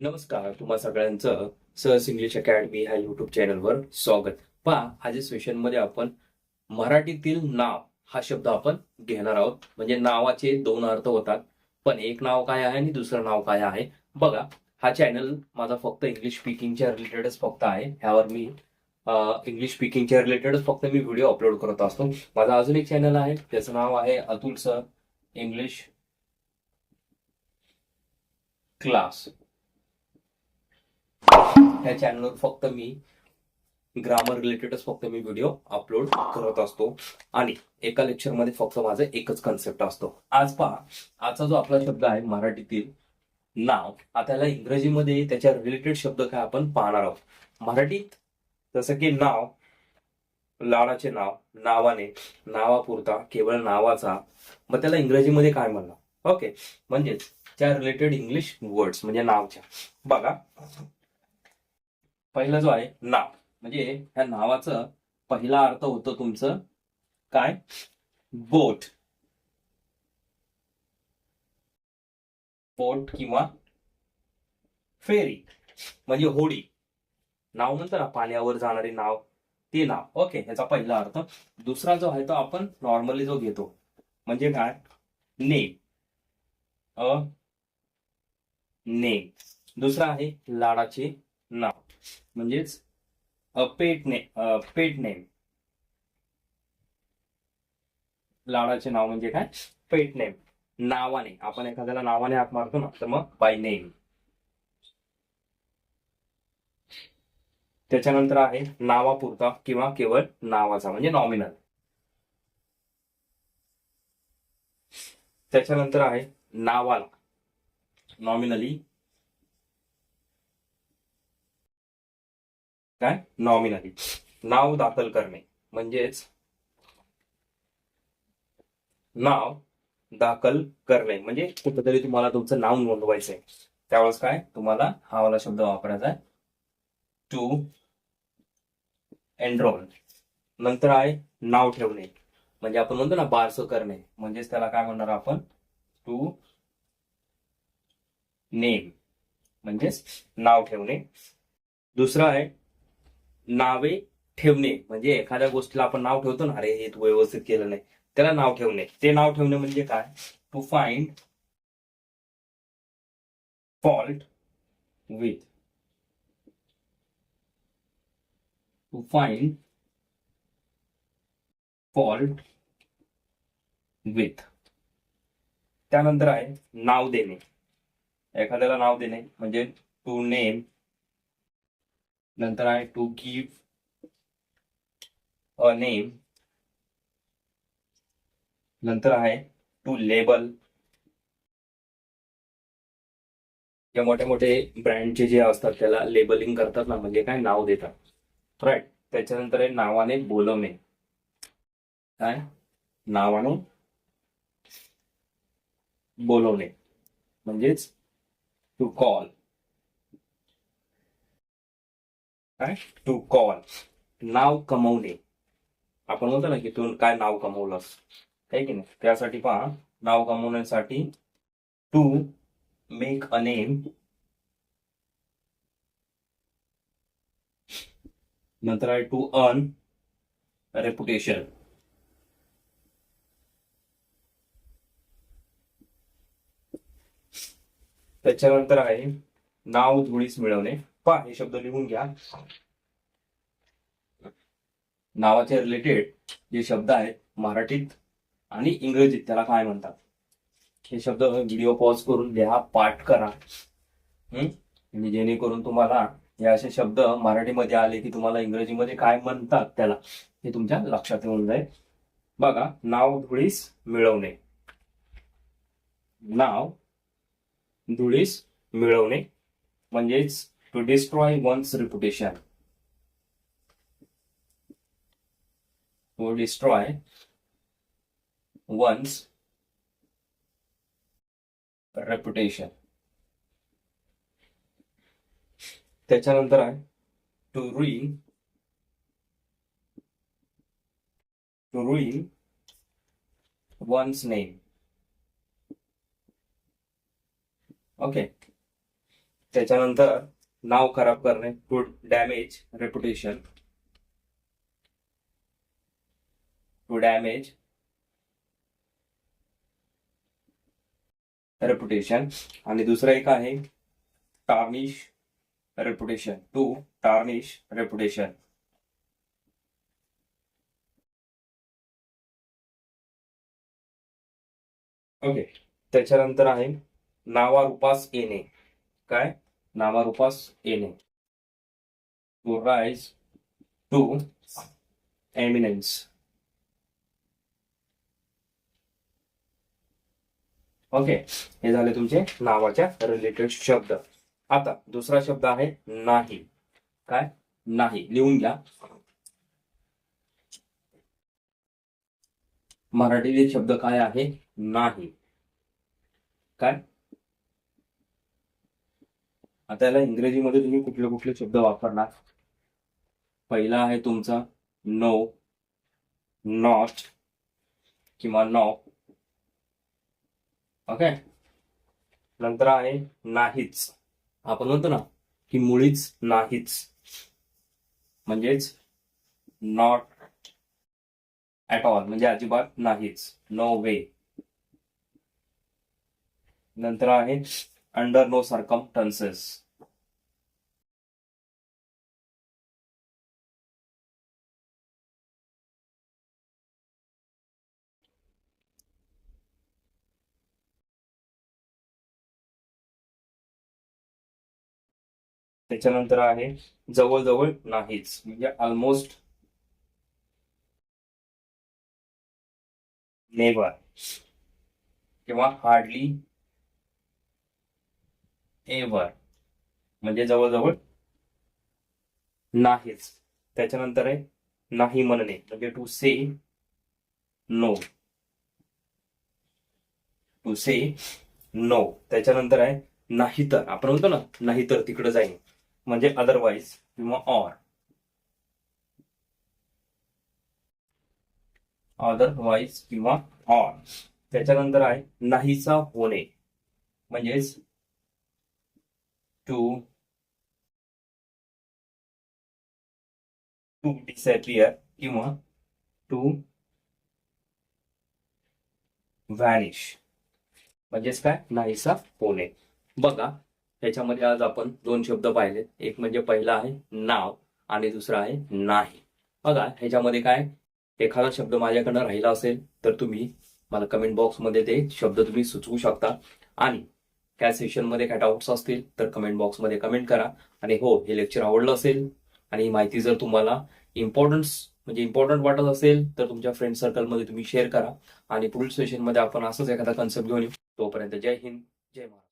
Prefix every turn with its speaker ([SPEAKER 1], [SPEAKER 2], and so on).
[SPEAKER 1] नमस्कार तुम्हा सगळ्यांचं सहस इंग्लिश अकॅडमी ह्या युट्यूब चॅनलवर स्वागत. पहा आजच्या सेशनमध्ये आपण मराठीतील नाव हा शब्द आपण घेणार आहोत. म्हणजे नावाचे दोन अर्थ होतात. पण एक नाव काय आहे आणि दुसरं नाव काय आहे? बघा हा चॅनल माझा फक्त इंग्लिश स्पीकिंगच्या रिलेटेडच फक्त आहे. ह्यावर मी इंग्लिश स्पीकिंगच्या रिलेटेडच फक्त मी व्हिडिओ अपलोड करत असतो. माझा अजून एक चॅनल आहे. त्याचं नाव आहे अतुल सर इंग्लिश क्लास त्या चॅनलवर फक्त मी ग्रामर रिलेटेडच फक्त मी व्हिडिओ अपलोड करत असतो. आणि एका लेक्चरमध्ये फक्त माझं एकच कन्सेप्ट असतो. आज पहा आजचा जो आपला शब्द आहे मराठीतील नाव आता याला इंग्रजीमध्ये त्याच्या रिलेटेड शब्द काय आपण पाहणार आहोत. मराठीत जसं की नाव लाडाचे नाव नावाने नावापुरता केवळ नावाचा. मग त्याला इंग्रजीमध्ये काय म्हणणार? ओके म्हणजेच त्या रिलेटेड इंग्लिश वर्ड्स म्हणजे नावच्या. बघा. पहिला जो आहे नाव. म्हणजे ह्या नावाचं पहिला अर्थ होतं तुमचं काय? बोट. बोट किंवा फेरी म्हणजे होडी. नाव म्हणतो ना पाण्यावर जाणारे नाव ते नाव. ओके ह्याचा पहिला अर्थ. दुसरा जो आहे तो आपण नॉर्मली जो घेतो म्हणजे काय? नेम. A name. दुसरा आहे लाडाचे नाव. म्हणजेच अ पेट ने पेट नेम लाडाचे नाव म्हणजे काय? पेट नेम नावाने. आपण एखाद्याला नावाने हात मारतो ना तर मग बाय नेम त्याच्यानंतर आहे नावापुरता किंवा केवळ नावाचा म्हणजे नॉमिनल त्याच्यानंतर आहे नावाला. नॉमिनली काय? नॉमिनली नाव दाखल करणे. म्हणजेच नाव दाखल करणे. म्हणजे कुठेतरी तुम्हाला तुमचं नाव नोंदवायचंय. त्यावेळेस काय? तुम्हाला हा वाला शब्द वापरायचा आहे. टू एनरोल नंतर आहे नाव ठेवणे. म्हणजे आपण म्हणतो ना बारसं करणे. म्हणजेच त्याला काय म्हणणार आपण? टू नेम म्हणजेच नाव ठेवणे. दुसरं आहे नावे ठेवणे. म्हणजे एखाद्या गोष्टीला आपण नाव ठेवतो ना अरे हे तू व्यवस्थित केलं नाही त्याला नाव ठेवणे. ते नाव ठेवणे म्हणजे काय? To find fault with to find fault with त्यानंतर आहे नाव देणे. एखाद्याला नाव देणे म्हणजे टू नेम नंतर आहे टू गिव्ह अ नेम नंतर आहे टू लेबल जे मोठे मोठे ब्रँडचे जे असतात त्याला लेबलिंग करतात ना म्हणजे काय? नाव देतात. राईट त्याच्यानंतर आहे नावाने बोलवणे. काय? नावाने बोलवणे. म्हणजेच टू कॉल काय? टू कॉल नाव कमवणे. आपण म्हणतो ना की तू काय नाव कमवलंस. आहे की नाही? त्यासाठी पहा नाव कमवण्यासाठी टू मेक अ नेम नंतर आहे टू अर्न रेपुटेशन त्याच्यानंतर आहे नाव धुळीस मिळवणे. पहा हे शब्द लिहून घ्या. नावाचे रिलेटेड जे शब्द आहेत मराठीत आणि इंग्रजीत त्याला काय म्हणतात? हे शब्द व्हिडिओ पॉज करून लिहा पाठ करा. हम्म? म्हणजे जेणेकरून तुम्हाला हे असे शब्द मराठीमध्ये आले की तुम्हाला इंग्रजीमध्ये काय म्हणतात त्याला हे तुमच्या लक्षात येऊन जाईल. बघा नाव धुळीस मिळवणे. नाव धुळीस मिळवणे. म्हणजेच to destroy one's reputation to destroy one's reputation त्याच्यानंतर आहे to ruin to ruin one's name okay त्याच्यानंतर नाव खराब करणे to damage reputation to damage reputation आणि दुसरं एक आहे tarnish reputation to tarnish reputation okay त्याच्यानंतर आहे नावारूपास येणे. काय? नावारूपास येणे. To rise to eminence okay हे झाले तुमचे नावाच्या रिलेटेड शब्द. आता दुसरा शब्द आहे नाही. काय? नाही. लिहून घ्या. मराठीतील शब्द काय आहे? नाही. काय? आता याला इंग्रजीमध्ये तुम्ही कुठले कुठले शब्द वापरणार? पहिला आहे तुमचा नो नॉट किंवा नॉ ओके नंतर आहे नाहीच. आपण म्हणतो ना की मुळीच नाहीच. म्हणजेच नॉट ऍट ऑल म्हणजे अजिबात नाहीच. नो वे नंतर आहे अंडर no circumstances. त्याच्यानंतर आहे जवळजवळ नाहीच म्हणजे ऑलमोस्ट नेवर किंवा हार्डली एव्हर म्हणजे जवळजवळ नाहीच. त्याच्यानंतर आहे नाही म्हणणे. म्हणजे to say no to say no त्याच्यानंतर आहे नाही तर. आपण म्हणतो ना नाहीतर तिकडे जाईन. म्हणजे अदरवाईज किंवा ऑर अदरवाईज किंवा ऑर त्याच्यानंतर आहे नाहीचा होणे. म्हणजेच टू टू disappear किंवा टू व्हॅनिश म्हणजेच काय? नाहीसा होणे. बघा त्याच्यामध्ये आज आपण दोन शब्द पाहिले. एक म्हणजे पहिला आहे नाव आणि दुसरा आहे नाही. बघा ह्याच्यामध्ये काय? एखादा शब्द माझ्याकडनं राहिला असेल तर तुम्ही मला कमेंट बॉक्समध्ये ते शब्द तुम्ही सुचवू शकता. आणि काय सेशनमध्ये काय डाऊट्स असतील तर कमेंट बॉक्समध्ये कमेंट करा. आणि हो हे लेक्चर आवडलं असेल आणि ही माहिती जर तुम्हाला इम्पॉर्टन्स म्हणजे इम्पॉर्टंट वाटत असेल तर तुमच्या फ्रेंड सर्कलमध्ये तुम्ही शेअर करा. आणि पुढील सेशनमध्ये आपण असंच एखादा कन्सेप्ट घेऊन येऊ. तोपर्यंत जय हिंद जय महाराज